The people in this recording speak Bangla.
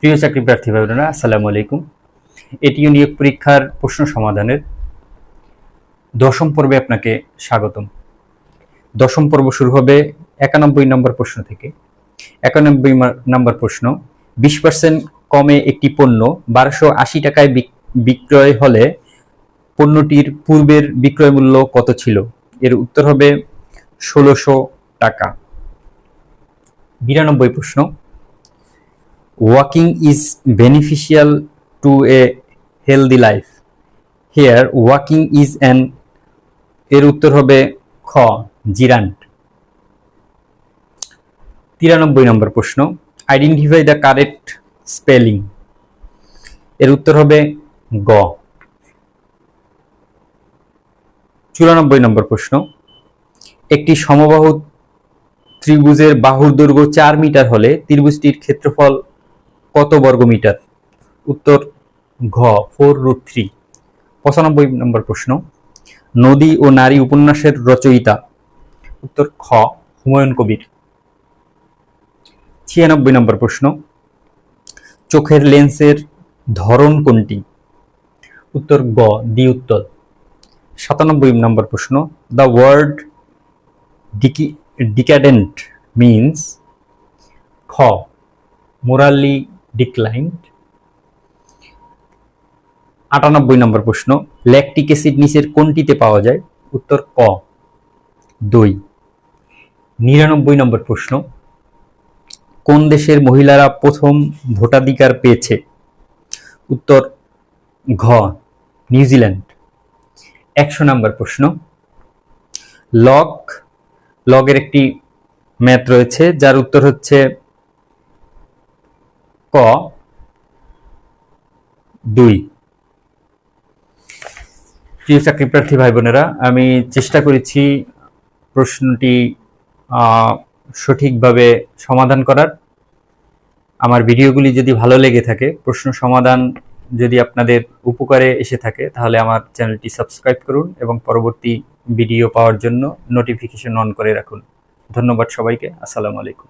প্রিয় চাকরি প্রার্থী ভাই বোনেরা আসসালামু আলাইকুম। এটিও নিয়োগ পরীক্ষার প্রশ্ন সমাধানের দশম পর্বে আপনাকে স্বাগতম। দশম পর্ব শুরু হবে একানব্বই নম্বর প্রশ্ন থেকে। একানব্বই নম্বর প্রশ্ন, বিশ পার্সেন্ট কমে একটি পণ্য বারোশো আশি টাকায় বিক- বিক্রয় হলে পণ্যটির পূর্বের বিক্রয় মূল্য কত ছিল? এর উত্তর হবে ষোলোশো টাকা। বিরানব্বই প্রশ্ন walking is beneficial to a healthy life here walking is an এর উত্তর হবে খ, জিরান্ট। তিরানব্বই নম্বর প্রশ্ন। Identify the correct spelling. এর উত্তর হবে গ। চুরানব্বই নম্বর প্রশ্ন। একটি সমবাহু ত্রিভুজের বাহুর দৈর্ঘ্য চার মিটার হলে ত্রিভুজটির ক্ষেত্রফল কত বর্গ মিটার উত্তর ঘ, ফোর রুট থ্রি। পঁচানব্বই নম্বর প্রশ্ন। নদী ও নারী উপন্যাসের রচয়িতা। উত্তর খ, হুমায়ুন কবির। ছিয়ানব্বই নম্বর প্রশ্ন। চোখের লেন্সের ধরন কোনটি? উত্তর গ, দ্বি উত্তর সাতানব্বই নম্বর প্রশ্ন। The word dickey, decadent means খ মোরালি ডিক্লাইন্ড আটানব্বই নম্বর প্রশ্ন ল্যাকটিক অ্যাসিড নিচের কোনটিতে পাওয়া যায়? উত্তর ক। দই। নিরানব্বই নম্বর প্রশ্ন, কোন দেশের মহিলারা প্রথম ভোটাধিকার পেয়েছে? উত্তর ঘ নিউজিল্যান্ড একশো নম্বর প্রশ্ন লগ লগের একটি ম্যাথ রয়েছে, যার উত্তর হচ্ছে ক? দুই। প্রিয় চাকরি প্রার্থী ভাই বোনেরা আমি চেষ্টা করেছি প্রশ্নটি সঠিকভাবে সমাধান করার। আমার ভিডিওগুলি যদি ভালো লেগে থাকে, প্রশ্ন সমাধান যদি আপনাদের উপকারে এসে থাকে, তাহলে আমার চ্যানেলটি সাবস্ক্রাইব করুন এবং পরবর্তী ভিডিও পাওয়ার জন্য নোটিফিকেশন অন করে রাখুন। ধন্যবাদ সবাইকে, আসসালামু আলাইকুম।